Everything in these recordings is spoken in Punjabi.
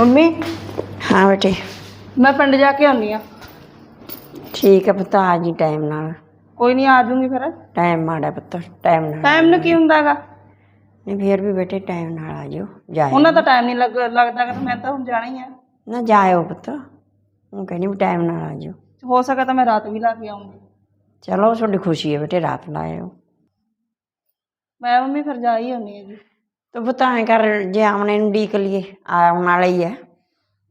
ਮੰਮੀ? ਹਾਂ ਬੇਟੇ। ਮੈਂ ਪਿੰਡ ਜਾ ਕੇ ਆਉਣੀ ਆ ਠੀਕ ਹੈ ਪੁੱਤ ਆ ਜੀ ਟਾਈਮ ਨਾਲ। ਕੋਈ ਨਹੀਂ ਆ ਜਾਊਂਗੀ ਫਿਰ। ਟਾਈਮ ਮਾੜਾ ਪੁੱਤ ਟਾਈਮ ਨਾਲ। ਟਾਈਮ ਨੂੰ ਕੀ ਹੁੰਦਾਗਾ? ਨਹੀਂ ਫੇਰ ਵੀ ਬੇਟੇ ਟਾਈਮ ਨਾਲ ਆ ਜਾਓ ਜਾਇਓ। ਉਹਨਾਂ ਦਾ ਟਾਈਮ ਨਹੀਂ ਲੱਗ ਲੱਗਦਾਗਾ ਤਾਂ ਮੈਂ ਤਾਂ ਹੁਣ ਜਾਣਾ ਹੀ ਆ। ਨਾ ਜਾਇਓ ਪੁੱਤ ਉਹ ਕਹਿੰਦੀ ਵੀ ਟਾਈਮ ਨਾਲ ਆ ਜਾਓ। ਹੋ ਸਕੇ ਤਾਂ ਮੈਂ ਰਾਤ ਵੀ ਲਾ ਕੇ ਆਉਂਗੀ ਚਲੋ ਤੁਹਾਡੀ ਖੁਸ਼ੀ ਹੈ ਬੇਟੇ ਰਾਤ ਲਾਇਓ ਮੈਂ ਮੰਮੀ ਫਿਰ ਜਾ ਹੀ ਆਉਣੀ ਹੈਗੀ ਤੇ ਪੁੱਤ ਐਂ ਕਰ ਜੇ ਆਮਣੇ ਨੂੰ ਡੀਕ ਲਈਏ ਆਉਣ ਵਾਲਾ ਹੀ ਹੈ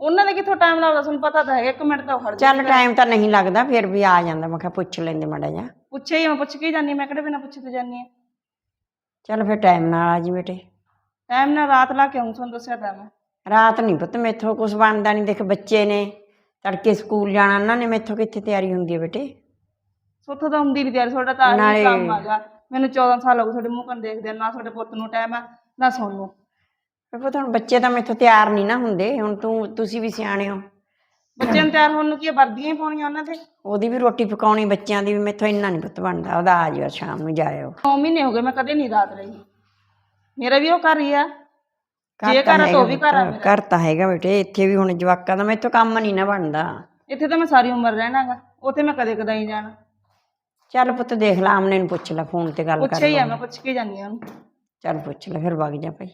ਉਹਨਾਂ ਦੇ ਕਿੱਥੋਂ ਟਾਈਮ ਲੱਗਦਾ? ਤੁਹਾਨੂੰ ਪਤਾ ਤਾਂ ਹੈਗਾ ਇੱਕ ਮਿੰਟ ਤਾਂ ਜਾ ਚੱਲ ਟਾਈਮ ਤਾਂ ਨਹੀਂ ਲੱਗਦਾ ਫਿਰ ਵੀ ਆ ਜਾਂਦਾ। ਮੈਂ ਕਿਹਾ ਪੁੱਛ ਲੈਂਦੇ ਮਾੜਾ ਜਿਹਾ। ਪੁੱਛੇ ਹੀ ਮੈਂ ਪੁੱਛ ਕੇ ਜਾਨੀ ਮੈਂ ਕਿਹੜੇ ਬਿਨਾ ਪੁੱਛੇ ਤੇ ਜਾਨੀ ਆ? ਚੱਲ ਫਿਰ ਟਾਈਮ ਨਾਲ ਆ ਜੀ ਬੇਟੇ। ਟਾਈਮ ਨਾਲ ਰਾਤ ਲਾ ਕੇ ਆਉਂ ਤੁਹਾਨੂੰ ਦੱਸਿਆ ਤਾਂ ਮੈਂ। ਰਾਤ ਨਹੀਂ ਪੁੱਤ ਮੈਥੋਂ ਕੁਝ ਬਣਦਾ ਨਹੀਂ। ਦੇਖ ਬੱਚੇ ਨੇ ਤੜਕੇ ਸਕੂਲ ਜਾਣਾ ਉਹਨਾਂ ਨੇ ਮੈਥੋਂ ਕਿੱਥੇ ਤਿਆਰੀ ਹੁੰਦੀ ਹੈ ਬੇਟੇ? ਸੋਥੋਂ ਤਾਂ ਹੁੰਦੀ ਨਹੀਂ ਤਿਆਰੀ ਤੁਹਾਡਾ ਤਾਂ ਆਹੀ ਨਾਲੇ- ਕੰਮ ਆਗਾ ਮੈਨੂੰ 14 ਸਾਲ ਹੋ ਗਏ ਤੁਹਾਡੇ ਮੂੰਹ ਕੰਨ ਦੇਖਦੇ ਨਾ ਤੁਹਾਡੇ ਪੁੱਤ ਨੂੰ ਟਾਈਮ ਆ। ਨਾ ਸੋਨੂੰ। ਫਿਰ ਪੁੱਤ ਹੁਣ ਬੱਚੇ ਤਾਂ ਮੈਥੋਂ ਤਿਆਰ ਨਹੀਂ ਨਾ ਹੁੰਦੇ ਹੁਣ ਤੂੰ ਤੁਸੀਂ ਵੀ ਸਿਆਣੇ ਹੋ। ਬੱਚਿਆਂ ਨੂੰ ਤਿਆਰ ਹੋਣ ਨੂੰ ਕੀ ਆ, ਵਰਦੀਆਂ ਹੀ ਪਾਉਣੀਆਂ ਉਹਨਾਂ ਤੇ? ਉਹਦੀ ਵੀ ਰੋਟੀ ਪਕਾਉਣੀ ਬੱਚਿਆਂ ਦੀ ਵੀ ਮੈਥੋਂ ਇੰਨਾ ਨਹੀਂ ਪੁੱਤ ਬਣਦਾ ਉਹਦਾ ਆ ਜਿਓ ਸ਼ਾਮ ਨੂੰ ਜਾਇਓ। 9 ਮਹੀਨੇ ਹੋ ਗਏ ਮੈਂ ਕਦੇ ਨਹੀਂ ਰਾਤ ਰਹੀ। ਮੇਰਾ ਵੀ ਉਹ ਘਰ ਹੀ ਆ। ਜੇ ਤਾਂ ਘਰ ਆ ਤਾਂ ਉਹ ਵੀ ਹੈਗਾ ਘਰ ਆ ਘਰ ਤਾਂ ਹੈਗਾ ਬੇਟੇ ਇੱਥੇ ਵੀ ਹੁਣ ਜਵਾਕਾਂ ਦਾ ਮੈਥੋਂ ਕੰਮ ਨਹੀਂ ਨਾ ਬਣਦਾ। ਇੱਥੇ ਤਾਂ ਮੈਂ ਸਾਰੀ ਉਮਰ ਰਹਿਣਾਗਾ ਉੱਥੇ ਮੈਂ ਕਦੇ ਕਦਾਈ ਜਾਣਾ। ਚੱਲ ਪੁੱਤ ਦੇਖ ਲਾ ਆਮਨੇ ਨੂੰ ਪੁੱਛ ਲੈ ਫੋਨ ਤੇ ਗੱਲ ਕਰ ਪੁੱਛਿਆ ਹੀ ਆ ਮੈਂ ਪੁੱਛ ਕੇ ਜਾਂਦੀ ਆ ਉਹਨੂੰ। ਚੱਲ ਪੁੱਛ ਲੈ ਫਿਰ ਵਗ ਜਾ ਭਾਈ।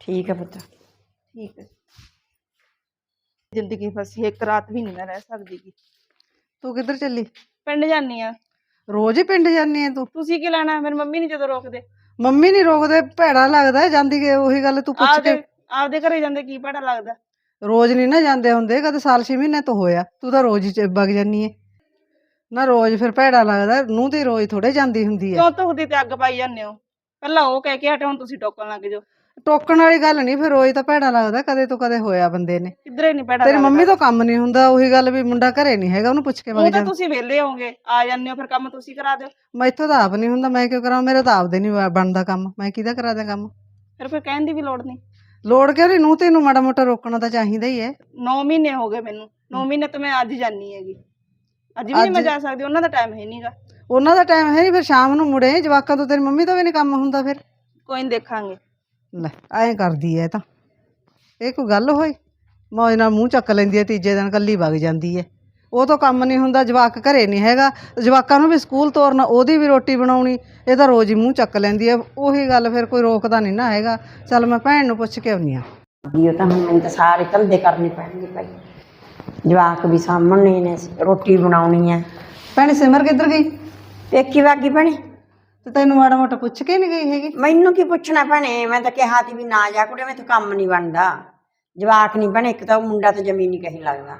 ਠੀਕ ਹੈ ਪੁੱਤ। ਠੀਕ ਹੈ ਜ਼ਿੰਦਗੀ ਫਸੀ ਇੱਕ ਰਾਤ ਵੀ ਨਹੀਂ ਮੈਂ ਰਹਿ ਸਕਦੀ ਗੀ। ਤੂੰ ਕਿੱਧਰ ਚੱਲੀ? ਪਿੰਡ ਜਾਨੀ ਆ। ਰੋਜ਼ ਹੀ ਪਿੰਡ ਜਾਂਦੀ ਐ ਤੂੰ? ਤੁਸੀਂ ਕੀ ਲੈਣਾ? ਮੇਰੀ ਮੰਮੀ ਨਹੀਂ ਜਦੋਂ ਰੋਕਦੇ। ਮੰਮੀ ਨਹੀਂ ਰੋਕਦੇ ਭੈੜਾ ਲੱਗਦਾ ਹੈ, ਜਾਂਦੀ ਕਿ ਉਹੀ ਗੱਲ ਤੂੰ ਪੁੱਛ ਆਪਦੇ ਕੇ। ਆਪਦੇ ਘਰੇ ਜਾਂਦੇ ਕੀ ਪੜਾ ਲੱਗਦਾ। ਰੋਜ਼ ਨਹੀਂ ਨਾ ਜਾਂਦੇ ਹੁੰਦੇ ਕਦੇ ਸਾਲ ਛੇ ਮਹੀਨੇ ਤੋਂ ਹੋਇਆ। ਤੂੰ ਤਾਂ ਰੋਜ਼ ਹੀ ਚ- ਵਗ ਜਾਨੀ ਐ ਨਾ ਰੋਜ਼ ਫਿਰ ਭੈੜਾ ਲੱਗਦਾ ਨੂੰ ਤੇ ਰੋਜ਼ ਥੋੜੇ ਜਾਂਦੀ ਹੁੰਦੀ ਐ ਕਿਉਂ ਧੁਖਦੀ ਤੇ ਅੱਗ ਪਾਈ ਜਾਂਦੇ ਹੋ। ਪਹਿਲਾਂ ਉਹ ਕਹਿ ਕੇ ਹਟੇ ਹੁਣ ਤੁਸੀਂ ਟੋਕਣ ਲੱਗ ਜਾਓ। ਟੋਕਣ ਵਾਲੀ ਗੱਲ ਨਹੀਂ ਫਿਰ ਰੋਜ਼ ਤਾਂ ਭੈੜਾ ਲੱਗਦਾ ਕਦੇ ਤੋਂ ਕਦੇ ਹੋਇਆ ਬੰਦੇ ਨੇ। ਕਿਧਰੇ ਨਹੀਂ ਪੜਾ ਤੇਰੀ ਮੰਮੀ ਤੋਂ ਕੰਮ ਨਹੀਂ ਹੁੰਦਾ ਉਹੀ ਗੱਲ ਵੀ ਮੁੰਡਾ ਘਰੇ ਨਹੀਂ ਹੈਗਾ ਉਹਨੂੰ ਪੁੱਛ ਕੇ ਉਹ ਵਗ ਤਾਂ ਜਾ। ਤੁਸੀਂ ਵਿਹਲੇ ਹੋਵੋਗੇ ਆ ਜਾਂਦੇ ਹੋ ਫਿਰ ਕੰਮ ਤੁਸੀਂ ਕਰਾ ਦਿਓ। ਮੈਥੋਂ ਤਾਂ ਆਪ ਨਹੀਂ ਹੁੰਦਾ ਮੈਂ ਕਿਉਂ ਕਰਾਂ ਮੇਰਾ ਤਾਂ ਆਪਦੇ ਨਹੀਂ ਬਣਦਾ ਕੰਮ ਮੈਂ ਕਿਹਦਾ ਕਰਾ ਦਿਆਂ ਕੰਮ? ਫਿਰ ਕੋਈ ਕਹਿਣ ਦੀ ਵੀ ਲੋੜ ਨਹੀਂ। ਲੋੜ ਕਿਉਂ ਨਹੀਂ ਨੂੰ ਤੈਨੂੰ ਮਾੜਾ ਮੋਟਾ ਰੋਕਣਾ ਤਾਂ ਚਾਹੀਦਾ ਹੀ ਐ 9 ਮਹੀਨੇ ਹੋ ਗਏ ਮੈਨੂੰ 9 ਮਹੀਨੇ ਤੋਂ ਮੈਂ ਅੱਜ ਜਾਨੀ ਹੈਗੀ। ਅੱਜ ਵੀ ਨਹੀਂ ਮੈਂ ਜਾ ਸਕਦੀ ਉਹਨਾਂ ਦਾ ਟਾਈਮ ਹੈ ਨਹੀਂਗਾ ਉਹਨਾਂ ਦਾ ਟਾਈਮ ਹੈ ਨਹੀਂ ਫਿਰ ਸ਼ਾਮ ਨੂੰ ਮੁੜੇ ਜਵਾਕਾਂ ਤੋਂ ਤੇਰੀ ਮੰਮੀ ਤੋਂ ਵੀ ਨਹੀਂ ਕੰਮ ਹੁੰਦਾ ਫਿਰ। ਕੋਈ ਨਹੀਂ ਦੇਖਾਂਗੇ। ਲੈ ਐਂ ਕਰਦੀ ਐ ਤਾਂ। ਇਹ ਕੋਈ ਗੱਲ ਹੋਈ? ਮੌਜ ਨਾਲ ਮੂੰਹ ਚੱਕ ਲੈਂਦੀ ਐ ਤੀਜੇ ਦਿਨ ਕੱਲੀ ਵਗ ਜਾਂਦੀ ਐ। ਉਹ ਤੋਂ ਕੰਮ ਨਹੀਂ ਹੁੰਦਾ ਜਵਾਕ ਘਰੇ ਨਹੀਂ ਹੈਗਾ। ਜਵਾਕਾਂ ਨੂੰ ਵੀ ਸਕੂਲ ਤੋਰਨਾ ਉਹਦੀ ਵੀ ਰੋਟੀ ਬਣਾਉਣੀ ਇਹ ਤਾਂ ਰੋਜ਼ ਹੀ ਮੂੰਹ ਚੱਕ ਲੈਂਦੀ ਐ। ਉਹੀ ਗੱਲ ਫਿਰ ਕੋਈ ਰੋਕਦਾ ਨਹੀਂ ਨਾ ਹੈਗਾ। ਚੱਲ ਮੈਂ ਭੈਣ ਨੂੰ ਪੁੱਛ ਕੇ ਆਉਣੀ ਆ। ਵੀ ਉਹ ਤਾਂ ਹੁਣ ਮੈਨੂੰ ਤਾਂ ਸਾਰੇ ਧੰਦੇ ਕਰਨੇ ਪੈਣਗੇ ਭਾਈ। ਜਵਾਕ ਵੀ ਸਾਹਮਣੇ ਨੇ ਰੋਟੀ ਬਣਾਉਣੀ ਹੈ। ਭੈਣ ਸਿਮਰ ਕਿੱਧਰ ਗਈ? ਪੇਕੀ ਵਾਗੀ ਭੈਣੇ। ਤੇ ਤੈਨੂੰ ਮਾੜਾ ਮੋਟਾ ਪੁੱਛ ਕੇ ਨਹੀਂ ਗਈ ਹੈਗੀ? ਮੈਨੂੰ ਕੀ ਪੁੱਛਣਾ ਭੈਣੇ? ਮੈਂ ਤਾਂ ਕਿਹਾ ਤੀ ਵੀ ਨਾ ਜਾ ਕੁੜੇ ਮੈਥੋਂ ਕੰਮ ਨਹੀਂ ਬਣਦਾ। ਜਵਾਕ ਨਹੀਂ ਭੈਣੇ ਇੱਕ ਤਾਂ ਉਹ ਮੁੰਡਾ ਤਾਂ ਜ਼ਮੀਨ ਨਹੀਂ ਕਹੀ ਲੱਗਦਾ।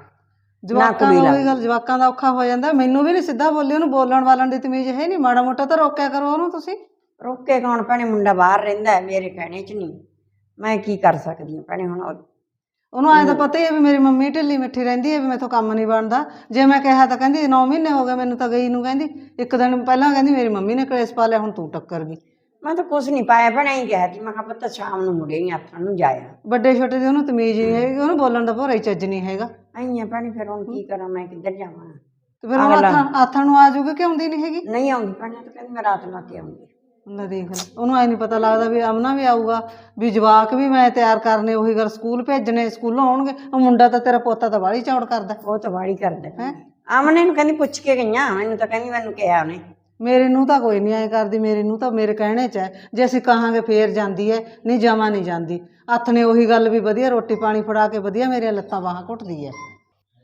ਜਵਾਕਾਂ ਦਾ ਉਹੀ ਗੱਲ ਜਵਾਕਾਂ ਦਾ ਔਖਾ ਹੋ ਜਾਂਦਾ। ਮੈਨੂੰ ਵੀ ਨਹੀਂ ਸਿੱਧਾ ਬੋਲੀ ਉਹਨੂੰ ਬੋਲਣ ਵਾਲਣ ਦੀ ਤਮੀਜ਼ ਹੈ ਨਹੀਂ ਮਾੜਾ ਮੋਟਾ ਤਾਂ ਰੋਕਿਆ ਕਰੋ ਉਹਨੂੰ ਤੁਸੀਂ। ਰੋਕੇ ਕੌਣ ਭੈਣੇ? ਮੁੰਡਾ ਬਾਹਰ ਰਹਿੰਦਾ ਹੈ ਮੇਰੇ ਕਹਿਣੇ 'ਚ ਨਹੀਂ ਮੈਂ ਕੀ ਕਰ ਸਕਦੀ ਹਾਂ ਭੈਣੇ ਹੁਣ? ਉਹਨੂੰ ਐਂ ਤਾਂ ਪਤਾ ਹੀ ਹੈ ਵੀ ਮੇਰੀ ਮੰਮੀ ਢਿੱਲੀ ਮਿੱਠੀ ਰਹਿੰਦੀ ਹੈ ਵੀ ਮੈਥੋਂ ਕੰਮ ਨਹੀਂ ਬਣਦਾ। ਜੇ ਮੈਂ ਕਿਹਾ ਤਾਂ ਕਹਿੰਦੀ 9 ਮਹੀਨੇ ਹੋ ਗਏ ਮੈਨੂੰ ਤਾਂ ਗਈ ਨੂੰ ਕਹਿੰਦੀ ਇੱਕ ਦਿਨ ਪਹਿਲਾਂ ਕਹਿੰਦੀ ਮੇਰੀ ਮੰਮੀ ਨੇ ਕਲੇਸ਼ ਪਾ ਲਿਆ ਹੁਣ ਤੂੰ ਟੱਕਰ ਗਈ। ਮੈਂ ਤਾਂ ਕੁਝ ਨਹੀਂ ਪਾਇਆ ਭੈਣੇ ਹੀ ਕਿਹਾ ਸੀ ਮੈਂ ਕਿਹਾ ਪੁੱਤ ਸ਼ਾਮ ਨੂੰ ਮੁੜੇਗੀ ਹੱਥਾਂ ਨੂੰ ਜਾਇਆ। ਵੱਡੇ ਛੋਟੇ ਦੀ ਉਹਨੂੰ ਤਮੀਜ਼ ਨਹੀਂ ਹੈਗੀ ਉਹਨੂੰ ਬੋਲਣ ਦਾ ਭੋਰਾ ਹੀ ਚੱਜ ਨਹੀਂ ਹੈਗਾ। ਆਈਆਂ ਭੈਣੇ ਫਿਰ ਹੁਣ ਕੀ ਕਰਾਂ ਮੈਂ ਕਿੱਧਰ ਜਾਵਾਂ? ਤੇ ਫਿਰ ਉਹ ਆਥਣ ਆਥਣ ਨੂੰ ਆ ਜਾਊਗੀ ਕਿ ਆਉਂਦੀ ਨਹੀਂ ਹੈਗੀ? ਨਹੀਂ ਆਉਂਦੀ ਭੈਣੇ ਤਾਂ ਕਹਿੰਦੀ ਮੈਂ ਰਾਤ ਲਾ ਕੇ ਆਉਂਗੀ। ਲੈ ਦੇਖ ਲੈ। ਉਹਨੂੰ ਐ ਨਹੀਂ ਪਤਾ ਲੱਗਦਾ ਵੀ ਅਮਨਾ ਵੀ ਆਊਗਾ ਵੀ ਜਵਾਕ ਵੀ ਮੈਂ ਤਿਆਰ ਕਰਨੇ ਉਹੀ ਗੱਲ ਸਕੂਲ ਭੇਜਣੇ ਸਕੂਲੋਂ ਆਉਣਗੇ। ਉਹ ਮੁੰਡਾ ਤਾਂ ਤੇਰਾ ਪੋਤਾ ਤਾਂ ਬਾਹਲੀ ਚੌੜ ਕਰਦਾ। ਉਹ ਤਾਂ ਵਾੜੀ ਕਰਦਾ। ਹੈ? ਆਮਨੇ ਨੂੰ ਕਹਿੰਦੀ ਪੁੱਛ ਕੇ ਗਈਆਂ ਮੈਨੂੰ ਤਾਂ ਕਹਿੰਦੀ ਮੈਨੂੰ ਕਿਹਾ ਉਹਨੇ। ਮੇਰੇ ਨੂੰ ਤਾਂ ਕੋਈ ਨਹੀਂ ਐ ਕਰਦੀ ਮੇਰੇ ਨੂੰ ਤਾਂ ਮੇਰੇ ਕਹਿਣੇ 'ਚ ਹੈ ਜੇ ਅਸੀਂ ਕਹਾਂਗੇ ਫੇਰ ਜਾਂਦੀ ਐ ਨਹੀਂ ਜਾਵਾਂ ਨਹੀਂ ਜਾਂਦੀ। ਹੱਥ ਨੇ ਉਹੀ ਗੱਲ ਵੀ ਵਧੀਆ ਰੋਟੀ ਪਾਣੀ ਫੜਾ ਕੇ ਵਧੀਆ ਮੇਰੀਆਂ ਲੱਤਾਂ ਬਾਹਾਂ ਘੁੱਟਦੀ ਐ।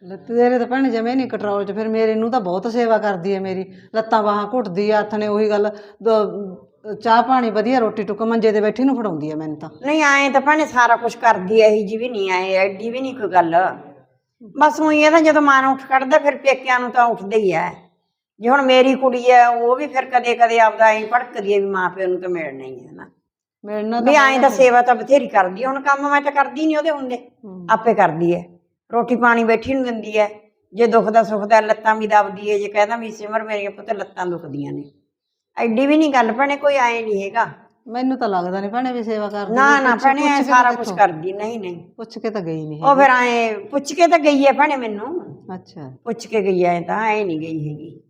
ਲੱਤ ਤੇਰੇ ਤਾਂ ਭੈਣ ਜਮੇ ਨਹੀਂ ਕੰਟਰੋਲ 'ਚ ਫਿਰ ਮੇਰੇ ਨੂੰ ਤਾਂ ਬਹੁਤ ਸੇਵਾ ਕਰਦੀ ਐ ਮੇਰੀ। ਲੱਤਾਂ ਬਾਹਾਂ ਘੁੱਟਦੀ ਐ ਹੱਥ ਨੇ ਉਹੀ ਗੱਲ ਚਾਹ ਪਾਣੀ ਵਧੀਆ ਰੋਟੀ ਟੁੱਕ ਮੰਜੇ ਤੇ ਬੈਠੀ ਨੂੰ ਫੜਾਉਂਦੀ ਐ ਮੈਨੂੰ ਤਾਂ। ਨਹੀਂ ਆਏ ਤਾਂ ਭੈਣੇ ਸਾਰਾ ਕੁਝ ਕਰਦੀ ਐ ਇਹੀ ਜੀ ਵੀ ਨਹੀਂ ਆਏ ਐਡੀ ਵੀ ਨਹੀਂ ਕੋਈ ਗੱਲ। ਬਸ ਉਹੀ ਇਹ ਤਾਂ ਜਦੋਂ ਮਾਂ ਨੂੰ ਉੱਠ ਕੱਢਦਾ ਫਿਰ ਪੇਕਿਆਂ ਨੂੰ ਤਾਂ ਉੱਠਦਾ ਹੀ ਐ ਜੇ ਹੁਣ ਮੇਰੀ ਕੁੜੀ ਐ ਉਹ ਵੀ ਫਿਰ ਕਦੇ ਕਦੇ ਆਪਦਾ ਐਂ ਭੜਕਦੀ ਐ ਵੀ ਮਾਂ ਪਿਓ ਨੂੰ ਤਾਂ ਮਿਲਣਾ ਹੀ ਹੈ ਨਾ। ਮਿਲਣਾ ਵੀ ਐਂ ਤਾਂ ਸੇਵਾ ਤਾਂ ਬਥੇਰੀ ਕਰਦੀ ਐ ਹੁਣ ਕੰਮ ਮੈਂ ਤਾਂ ਕਰਦੀ ਨਹੀਂ ਉਹਦੇ ਹੁੰਦੇ। ਆਪੇ ਕਰਦੀ ਐ ਰੋਟੀ ਪਾਣੀ ਬੈਠੀ ਨੂੰ ਦਿੰਦੀ ਐ ਜੇ ਦੁਖਦਾ ਸੁਖਦਾ ਲੱਤਾਂ ਵੀ ਦਬਦੀ ਐ ਜੇ ਕਹਿੰਦਾ ਵੀ ਸਿਮਰ ਮੇਰੀਆਂ ਪੁੱਤ ਲੱਤਾਂ ਦੁਖਦੀਆਂ ਨੇ। ਐਡੀ ਵੀ ਨਹੀਂ ਗੱਲ ਭੈਣੇ ਕੋਈ ਆਏ ਨਹੀਂ ਹੈਗਾ। ਮੈਨੂੰ ਤਾਂ ਲੱਗਦਾ ਨਹੀਂ ਭੈਣੇ ਵੀ ਸੇਵਾ ਕਰਦੀ ਨਾ ਨਾ ਪੁੱਛ- ਭੈਣੇ ਐਂ ਪੁੱਛ ਕੇ ਸਾਰਾ ਤਾਂ ਕੁਝ ਦੇਖੋ। ਕਰਦੀ ਨਹੀਂ ਨਹੀਂ। ਪੁੱਛ ਕੇ ਤਾਂ ਗਈ ਨਹੀਂ ਉਹ ਫਿਰ ਐ ਪੁੱਛ ਕੇ ਤਾਂ ਗਈ ਐ ਭੈਣੇ ਮੈਨੂੰ। ਅੱਛਾ। ਪੁੱਛ ਕੇ ਗਈ ਐ ਤਾਂ ਐ ਨਹੀਂ ਗਈ ਹੈਗੀ।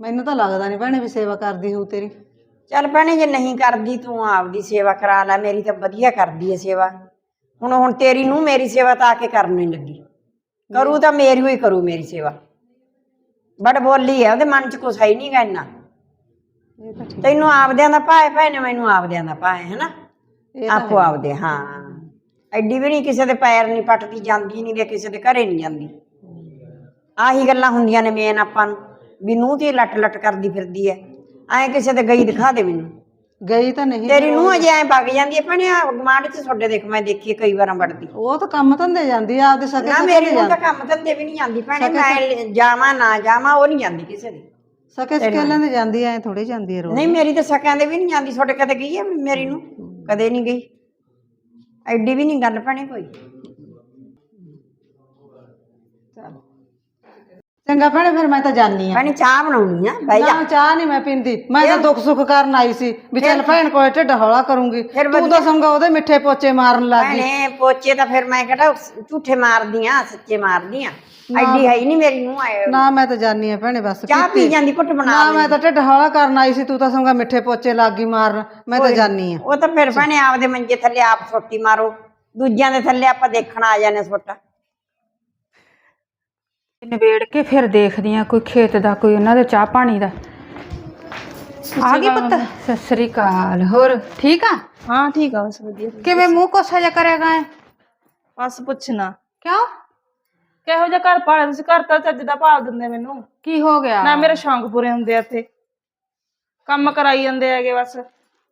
ਮੈਨੂੰ ਤਾਂ ਲੱਗਦਾ ਨਹੀਂ ਭੈਣੇ ਵੀ ਸੇਵਾ ਕਰਦੀ ਹੋਊ ਤੇਰੀ। ਚੱਲ ਭੈਣੇ ਜੇ ਨਹੀਂ ਕਰਦੀ ਤੂੰ ਆਪਦੀ ਸੇਵਾ ਕਰਾ ਲੈ ਮੇਰੀ ਤਾਂ ਵਧੀਆ ਕਰਦੀ ਐ ਸੇਵਾ। ਹੁਣ ਹੁਣ ਤੇਰੀ ਨੂੰ ਮੇਰੀ ਸੇਵਾ ਤਾਂ ਆ ਕੇ ਕਰਨ ਨਹੀਂ ਲੱਗੀ। ਕਰੂ ਤਾਂ ਮੇਰੀ ਹੋਈ ਕਰੂ ਮੇਰੀ ਸੇਵਾ। ਬੜ ਬੋਲੀ ਹੈ ਉਹਦੇ ਮਨ 'ਚ ਕੁਛ ਹੈ ਹੀ ਨਹੀਂ ਗਾ ਇੰਨਾ। ਇਹ ਤਾਂ ਠੀਕ ਤੈਨੂੰ ਆਪਦਿਆਂ ਦਾ ਭਾਏ ਭਾਏ ਨੇ ਮੈਨੂੰ ਆਪਦਿਆਂ ਦਾ ਭਾਏ ਹੈ ਨਾ ਇਹ ਤਾਂ ਆਪੋ ਆਪਦੇ ਹਾਂ। ਐਡੀ ਵੀ ਨਹੀਂ ਕਿਸੇ ਦੇ ਪੈਰ ਨਹੀਂ ਪੱਟਦੀ ਜਾਂਦੀ ਨਹੀਂ ਤੇ ਕਿਸੇ ਦੇ ਘਰੇ ਨਹੀਂ ਜਾਂਦੀ। ਆਹੀ ਗੱਲਾਂ ਹੁੰਦੀਆਂ ਨੇ ਮੇਨ ਆਪਾਂ ਨੂੰ ਵੀ ਨੂੰਹ ਤੇ ਲੱਟ ਲੱਟ ਕਰਦੀ ਫਿਰਦੀ ਐ। ਐ ਕਿਸੇ ਦੇ ਗਈ ਦਿਖਾ ਦੇ ਮੈਨੂੰ। ਗਈ ਤਾਂ ਨਹੀਂ। ਤੇਰੀ ਨੂੰਹ ਅਜੇ ਐ ਵਗ ਜਾਂਦੀ ਐ ਭਣੇ ਗਮਾਂਡ ਚ ਤੁਹਾਡੇ ਦੇਖ ਮੈਂ ਦੇਖੀ ਕਈ ਵਾਰਾਂ ਵੜਦੀ। ਉਹ ਤਾਂ ਕੰਮ ਧੰਦੇ ਜਾਂਦੀ ਆ ਆਪਦੇ ਸਕੇ ਨਾ ਮੇਰੀ ਨੂੰਹ ਤਾਂ ਕੰਮ ਧੰਦੇ ਵੀ ਨਹੀਂ ਜਾਂਦੀ ਭੈਣੇ ਮੈਂ ਜਾਵਾਂ ਨਾ ਜਾਵਾਂ ਉਹ ਨਹੀਂ ਜਾਂਦੀ ਕਿਸੇ ਦੇ। ਸਕੇ ਸਕੇਲਾਂ ਦੇ ਜਾਂਦੀ ਐ ਥੋੜੀ ਜਾਂਦੀ ਐ ਰੋਜ਼। ਨਹੀਂ ਮੇਰੀ ਤਾਂ ਸਕਿਆਂ ਦੇ ਵੀ ਨਹੀਂ ਜਾਂਦੀ ਤੁਹਾਡੇ ਕਦੇ ਗਈ ਐ ਮੇਰੀ ਨੂੰ? ਕਦੇ ਨਹੀਂ ਗਈ? ਐਡੀ ਵੀ ਨਹੀਂ ਗੱਲ ਭੈਣੇ ਕੋਈ। ਚੰਗਾ ਭੈਣੇ ਫਿਰ ਮੈਂ ਤਾਂ ਜਾਨੀ ਆ ਭੈਣੇ ਚਾਹ ਬਣਾਉਣੀ ਆ ਬਹਿ ਜਾ। ਨਾ ਚਾਹ ਨਹੀਂ ਮੈਂ ਪੀਂਦੀ। ਮੈਂ ਤਾਂ ਦੁੱਖ ਸੁੱਖ ਕਰਨ ਆਈ ਸੀ ਵੀ ਚੱਲ ਭੈਣ ਕੋਲ ਢਿੱਡ ਹੌਲਾ ਕਰੂੰਗੀ। ਤੂੰ ਤਾਂ ਸੰਗਾ ਉਹਦੇ ਮਿੱਠੇ ਪੋਚੇ ਮਾਰਨ ਲੱਗ ਗਈ। ਭੈਣੇ ਪੋਚੇ ਤਾਂ ਫਿਰ ਮੈਂ ਕਿਹੜਾ ਝੂਠੇ ਮਾਰਦੀ ਆ ਸੱਚੇ ਮਾਰਦੀ ਆ। ਐਡੀ ਹੈ ਹੀ ਨਹੀਂ ਮੇਰੀ ਨੂੰ ਆਏ ਨਾ ਮੈਂ ਤਾਂ ਜਾਨੀ ਆ ਭੈਣੇ ਬਸ ਚਾਹ ਪੀ ਜਾਂਦੀ ਘੁੱਟ ਬਣਾ ਨਾ ਮੈਂ ਤਾਂ ਢਿੱਡ ਹੌਲਾ ਕਰਨ ਆਈ ਸੀ ਤੂੰ ਤਾਂ ਸੰਗਾ ਮਿੱਠੇ ਪੋਚੇ ਲੱਗ ਗਈ ਮਾਰਨ। ਮੈਂ ਤਾਂ ਜਾਨੀ ਆ ਉਹ ਤਾਂ ਫਿਰ ਭੈਣੇ ਆਪਦੇ ਮੰਜੇ ਥੱਲੇ ਆਪ ਸੋਟੀ ਮਾਰੋ। ਦੂਜਿਆਂ ਦੇ ਥੱਲੇ ਆਪਾਂ ਦੇਖਣ ਆ ਜਾਂਦੇ ਸੋਟਾ। ਨਿਬੇੜ ਕੇ ਫਿਰ ਦੇਖਦੀ ਆ ਕੋਈ ਖੇਤ ਦਾ ਕੋਈ ਉਹਨਾਂ ਦਾ ਚਾਹ ਪਾਣੀ ਦਾ। ਆ ਗਈ ਪੁੱਤ? ਸਤਿ ਸ੍ਰੀ ਅਕਾਲ। ਹੋਰ ਠੀਕ ਆ? ਹਾਂ ਠੀਕ ਆ ਬਸ ਵਧੀਆ। ਕਿਵੇਂ ਮੂੰਹ ਕੋਸਾ ਜਿਹਾ ਕਰੇਗਾ ਐ ਬਸ ਪੁੱਛਣਾ। ਕਿਉਂ? ਕਿਹੋ ਜਿਹਾ ਘਰ ਪਾਲਿਆ ਤੁਸੀਂ? ਘਰ ਤਾਂ ਚੱਜ ਦਾ ਭਾਲ ਦਿੰਦੇ ਮੈਨੂੰ। ਕੀ ਹੋ ਗਿਆ? ਨਾ ਮੇਰੇ ਸ਼ੌਂਕ ਪੂਰੇ ਹੁੰਦੇ ਆ ਇੱਥੇ। ਕੰਮ ਕਰਾਈ ਜਾਂਦੇ ਹੈਗੇ ਬਸ।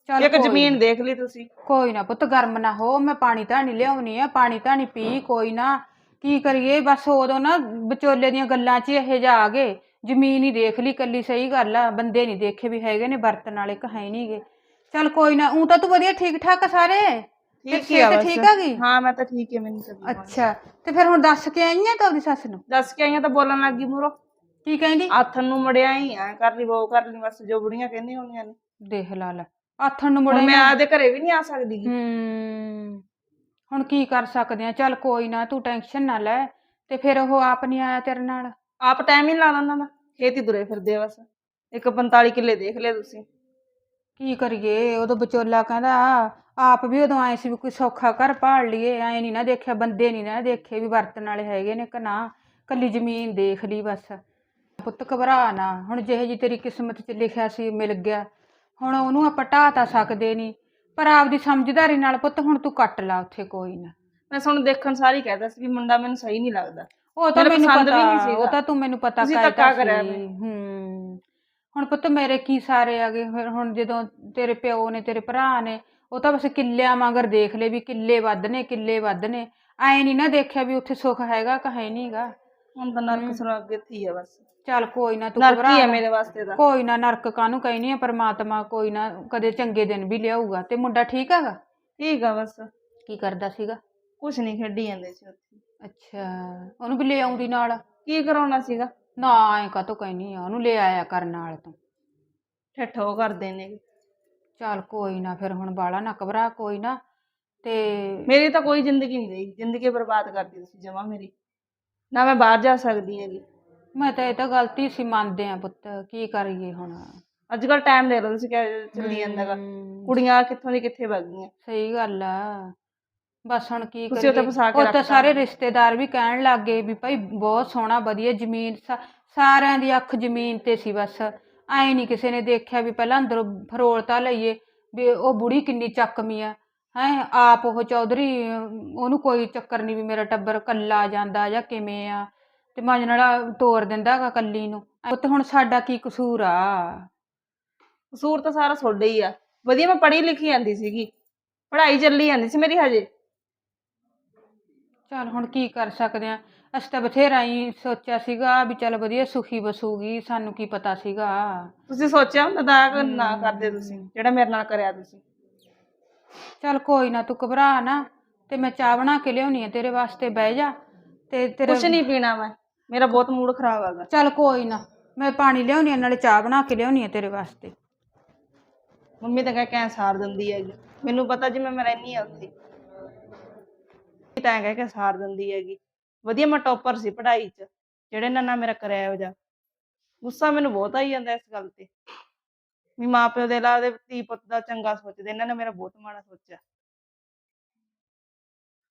ਚੱਲ ਇੱਕ ਕੋਈ ਜ਼ਮੀਨ ਦੇਖ ਲਈ ਤੁਸੀਂ। ਕੋਈ ਨਾ ਪੁੱਤ ਗਰਮ ਨਾ ਹੋ। ਮੈਂ ਪਾਣੀ ਧਾਣੀ ਲਿਆਉਣੀ ਆ ਪਾਣੀ ਧਾਣੀ ਪੀ ਕੋਈ ਨਾ। ਕੀ ਕਰੀਏ? ਬਸ ਉਦੋਂ ਨਾ ਵਿਚੋਲੇ ਦੀਆਂ ਗੱਲਾਂ 'ਚ ਇਹ ਜਾ ਆ ਗਏ। ਜ਼ਮੀਨ ਹੀ ਦੇਖ ਲਈ ਕੱਲੀ ਸਹੀ ਗੱਲ ਆ। ਬੰਦੇ ਨਹੀਂ ਦੇਖੇ ਵੀ ਹੈਗੇ ਨੇ ਵਰਤਨ ਵਾਲੇ ਕਿ ਹੈ ਨਹੀਂਗੇ ਚੱਲ ਕੋਈ ਨਾ ਉਂ ਤਾਂ ਤੂੰ ਵਧੀਆ ਠੀਕ ਠਾਕ ਆ ਸਾਰੇ? ਤੇ ਠੀਕ ਹੀ ਆ ਸਿਹਤ ਬਸ। ਠੀਕ ਆ ਗਈ? ਹਾਂ ਮੈਂ ਤਾਂ ਠੀਕ ਹੀ ਮੈਨੂੰ ਤਾਂ ਅੱਛਾ ਤੇ ਫਿਰ ਹੁਣ ਦੱਸ ਕੇ ਆਈ ਆ ਤਾਂ ਆਪਦੀ ਸੱਸ ਨੂੰ? ਦੱਸ ਕੇ ਆਈਆਂ ਤਾਂ ਬੋਲਣ ਲੱਗ ਗਈ ਮੂਰੋ ਕੀ ਕਹਿੰਦੀ? ਆਥਨ ਨੂੰ ਮੜਿਆ ਹੀ ਆ ਕਰ ਲਈ ਉਹ ਕਰ ਲਈ ਬਸ ਜੋ ਬੁੜੀਆਂ ਕਹਿੰਦੀਆਂ ਹੁੰਦੀਆਂ ਨੇ। ਦੇਖ ਲਾ ਲੈ ਆਥਣ ਨੂੰ ਹੁਣ ਮੁੜੇ ਮੈਂ ਆਪਦੇ ਘਰੇ ਵੀ ਨਹੀਂ ਆ ਸਕਦੀ ਗੀ। ਹੂੰ। ਹੁਣ ਕੀ ਕਰ ਸਕਦੇ ਆ? ਚੱਲ ਕੋਈ ਨਾ ਤੂੰ ਟੈਨਸ਼ਨ ਨਾ ਲੈ। ਤੇ ਫਿਰ ਉਹ ਆਪ ਨਹੀਂ ਆਇਆ ਤੇਰੇ ਨਾਲ? ਆਪ ਟਾਈਮ ਹੀ ਨੀ ਲਾਦਾ ਉਹਨਾਂ ਦਾ ਖੇਤੀ ਤੁਰੇ ਫਿਰਦੇ ਆ ਬਸ। ਇੱਕ 45 ਕਿੱਲੇ ਦੇਖ ਲਿਆ ਤੁਸੀਂ। ਕੀ ਕਰੀਏ? ਉਦੋਂ ਵਿਚੋਲਾ ਕਹਿੰਦਾ ਆਪ ਵੀ ਉਦੋਂ ਆਏ ਸੀ ਵੀ ਕੋਈ ਸੌਖਾ ਘਰ ਭਾਲ ਲਈਏ। ਐ ਨਹੀਂ ਨਾ ਦੇਖਿਆ ਬੰਦੇ ਨਹੀਂ ਨਾ ਦੇਖੇ ਵੀ ਵਰਤਣ ਵਾਲੇ ਹੈਗੇ ਨੇ ਕਿ ਨਾ। ਕੱਲੀ ਜ਼ਮੀਨ ਦੇਖ ਲਈ ਬਸ। ਪੁੱਤ ਘਬਰਾ ਨਾ। ਹੁਣ ਜਿਹੇ ਜੀ ਤੇਰੀ ਕਿਸਮਤ 'ਚ ਲਿਖਿਆ ਸੀ ਮਿਲ ਗਿਆ। ਹੁਣ ਉਹਨੂੰ ਆਪਾਂ ਢਾਹ ਤਾਂ ਸਕਦੇ ਨਹੀਂ ਪਰ ਆਪਦੀ ਸਮਝਦਾਰੀ ਨਾਲ ਪੁੱਤ ਹੁਣ ਤੂੰ ਕੱਟ ਲਾ ਉੱਥੇ ਕੋਈ ਨਾ। ਮੈਂ ਤੁਹਾਨੂੰ ਦੇਖਣ ਸਾਰੀ ਕਹਿਦਾ ਸੀ ਵੀ ਮੁੰਡਾ ਮੈਨੂੰ ਸਹੀ ਨਹੀਂ ਲੱਗਦਾ। ਉਹ ਤਾਂ ਮੈਨੂੰ ਪਤਾ। ਉਹ ਤਾਂ ਤੂੰ ਮੈਨੂੰ ਪਤਾ ਕਰਦਾ ਸੀ। ਹੂੰ। ਹੁਣ ਪੁੱਤ ਮੇਰੇ ਕੀ ਸਾਰੇ ਆ ਗਏ ਫਿਰ ਹੁਣ ਜਦੋਂ ਤੇਰੇ ਪਿਓ ਨੇ ਤੇਰੇ ਭਰਾ ਨੇ ਉਹ ਤਾਂ ਬਸ ਕਿੱਲਿਆਂ ਮਗਰ ਦੇਖ ਲਏ ਵੀ ਕਿੱਲੇ ਵੱਧ ਨੇ ਕਿੱਲੇ ਵੱਧ ਨੇ ਐ ਨਹੀਂ ਨਾ ਦੇਖਿਆ ਵੀ ਉੱਥੇ ਸੁੱਖ ਹੈਗਾ ਕਿ ਹੈ ਨਹੀਂਗਾ ਹੁਣ ਤਾਂ ਨਰਕ ਸੁਣਾ ਅੱਗੇ ਥੀ ਆ ਬਸ। ਚੱਲ ਕੋਈ ਨਾ ਤੂੰ ਨਰਕ ਘਬਰਾ ਹੀ ਆ ਨਾ। ਮੇਰੇ ਵਾਸਤੇ ਤਾਂ। ਕੋਈ ਨਾ ਨਰਕ ਕਾਹਨੂੰ ਕਹਿਨੀ ਆ ਪਰਮਾਤਮਾ ਕੋਈ ਨਾ ਕਦੇ ਚੰਗੇ ਦਿਨ ਵੀ ਲਿਆਊਗਾ। ਤੇ ਮੁੰਡਾ ਠੀਕ ਹੈਗਾ? ਠੀਕ ਆ ਬਸ। ਕੀ ਕਰਦਾ ਸੀਗਾ? ਕੁਛ ਨਹੀਂ ਖੇਡੀ ਜਾਂਦੇ ਸੀ ਉੱਥੇ। ਅੱਛਾ ਉਹਨੂੰ ਵੀ ਲੈ ਆਉਂਦੀ ਨਾਲ? ਕੀ ਕਰਾਉਣਾ ਸੀਗਾ? ਨਾ ਐ ਕਾਹਤੋਂ ਕਹਿਨੀ ਆ ਉਹਨੂੰ ਲੈ ਆਇਆ ਕਰ ਨਾਲ ਤੂੰ। ਠੱਠੋ ਕਰਦੇ ਨੇ। ਚੱਲ ਕੋਈ ਨਾ ਫਿਰ ਹੁਣ ਬਾਲਾ ਨਾ ਘਬਰਾ ਕੋਈ ਨਾ। ਤੇ ਮੇਰੀ ਤਾਂ ਕੋਈ ਜ਼ਿੰਦਗੀ ਨਹੀਂ ਰਹੀ। ਜ਼ਿੰਦਗੀ ਬਰਬਾਦ ਕਰਦੀ ਤੁਸੀਂ ਜਮਾ ਮੇਰੀ। ਨਾ ਮੈਂ ਬਾਹਰ ਜਾ ਸਕਦੀ ਹੈਗੀ। ਮੈਂ ਤਾਂ ਇਹ ਤਾਂ ਗਲਤੀ ਸੀ ਮੰਨਦੇ ਆ ਪੁੱਤ ਕੀ ਕਰੀਏ ਹੁਣ? ਅੱਜ ਕੱਲ ਟਾਈਮ ਦੇ ਲਓ ਤੁਸੀਂ ਕਿਹ ਚੱਲੀ ਜਾਂਦਾਗਾ ਹਮ, ਕੁੜੀਆਂ ਕਿੱਥੋਂ ਦੀ ਕਿੱਥੇ ਵਗ ਗਈਆਂ। ਸਹੀ ਗੱਲ ਆ। ਬਸ ਹੁਣ ਕੀ ਤੁਸੀਂ ਫਸਾ ਕੇ ਉਹ ਤਾਂ ਰੱਖਤਾ। ਸਾਰੇ ਰਿਸ਼ਤੇਦਾਰ ਵੀ ਕਹਿਣ ਲੱਗ ਗਏ ਵੀ ਭਾਈ ਬਹੁਤ ਸੋਹਣਾ ਵਧੀਆ ਜ਼ਮੀਨ ਸਾ- ਸਾਰਿਆਂ ਦੀ ਅੱਖ ਜ਼ਮੀਨ ਤੇ ਸੀ ਬਸ। ਐ ਨਹੀਂ ਕਿਸੇ ਨੇ ਦੇਖਿਆ ਵੀ ਪਹਿਲਾਂ ਅੰਦਰੋਂ ਫਰੋਲਤਾ ਲਈਏ ਵੀ ਉਹ ਬੁੜੀ ਕਿੰਨੀ ਚੱਕਮੀ ਆ। ਹੈ ਆਪ ਉਹ ਚੌਧਰੀ ਅਮ, ਉਹਨੂੰ ਕੋਈ ਚੱਕਰ ਨਹੀਂ ਵੀ ਮੇਰਾ ਟੱਬਰ ਕੱਲਾ ਜਾਂਦਾ ਜਾਂ ਕਿਵੇਂ ਆ। ਤੇ ਮੱਝ ਨਾਲ ਤੋਰ ਦਿੰਦਾ ਗਾ ਕੱਲੀ ਨੂੰ। ਉਹ ਤੇ ਹੁਣ ਸਾਡਾ ਕੀ ਕਸੂਰ ਆ? ਕਸੂਰ ਤਾਂ ਸਾਰਾ ਤੁਹਾਡਾ ਹੀ ਆ। ਵਧੀਆ ਮੈਂ ਪੜ੍ਹੀ ਲਿਖੀ ਜਾਂਦੀ ਸੀਗੀ। ਪੜ੍ਹਾਈ ਚੱਲੀ ਜਾਂਦੀ ਸੀ ਮੇਰੀ ਹਜੇ। ਚੱਲ ਹੁਣ ਕੀ ਕਰ ਸਕਦੇ ਆ? ਅਸੀਂ ਤਾਂ ਬਥੇਰਾ ਹੀ ਸੋਚਿਆ ਸੀਗਾ ਵੀ ਚੱਲ ਵਧੀਆ ਸੁਖੀ ਬਸੂਗੀ ਸਾਨੂੰ ਕੀ ਪਤਾ ਸੀਗਾ। ਤੁਸੀਂ ਸੋਚਿਆ ਹੁੰਦਾ ਤਾਂ ਨਾ ਕਰਦੇ ਤੁਸੀਂ ਜਿਹੜਾ ਮੇਰੇ ਨਾਲ ਕਰਿਆ ਤੁਸੀਂ। ਚੱਲ ਕੋਈ ਨਾ ਤੂੰ ਘਬਰਾ ਨਾ। ਤੇ ਮੈਂ ਚਾਹ ਬਣਾ ਕੇ ਲਿਆਉਣੀ ਆ ਤੇਰੇ ਵਾਸਤੇ ਬਹਿ ਜਾ। ਤੇ ਤੇਰੇ ਕੁਛ ਨਹੀਂ ਪੀਣਾ ਮੈਂ। ਮੇਰਾ ਬਹੁਤ ਮੂਡ ਖਰਾਬ ਹੈਗਾ। ਚੱਲ ਕੋਈ ਨਾ, ਮੈਂ ਪਾਣੀ ਲਿਆਉਣੀ ਆ, ਨਾਲੇ ਚਾਹ ਬਣਾ ਕੇ ਲਿਆਉਣੀ ਆ ਤੇਰੇ ਵਾਸਤੇ। ਮੰਮੀ ਤਾਂ ਕਹਿ ਕੇ ਐਂ ਸਾਰ ਦਿੰਦੀ ਹੈਗੀ। ਮੈਨੂੰ ਪਤਾ ਜਿਵੇਂ ਮੈਂ ਰਹਿਨੀ ਆ ਉੱਥੇ। ਤਾਂ ਐਂ ਕਹਿ ਕੇ ਸਾਰ ਦਿੰਦੀ ਹੈਗੀ। ਵਧੀਆ ਮੈਂ ਟੌਪਰ ਸੀ ਪੜ੍ਹਾਈ 'ਚ, ਜਿਹੜੇ ਨਾਲ ਨਾ ਮੇਰਾ ਕਰਿਆ ਹੋ ਜਾ ਗੁੱਸਾ ਮੈਨੂੰ ਬਹੁਤ ਆਈ ਜਾਂਦਾ ਇਸ ਗੱਲ ਤੇ। ਵੀ ਮਾਂ ਪਿਓ ਦੇ ਲਾ ਦੇ ਧੀ ਪੁੱਤ ਦਾ ਚੰਗਾ ਸੋਚਦੇ, ਇਹਨਾਂ ਨੇ ਮੇਰਾ ਬਹੁਤ ਮਾੜਾ ਸੋਚਿਆ।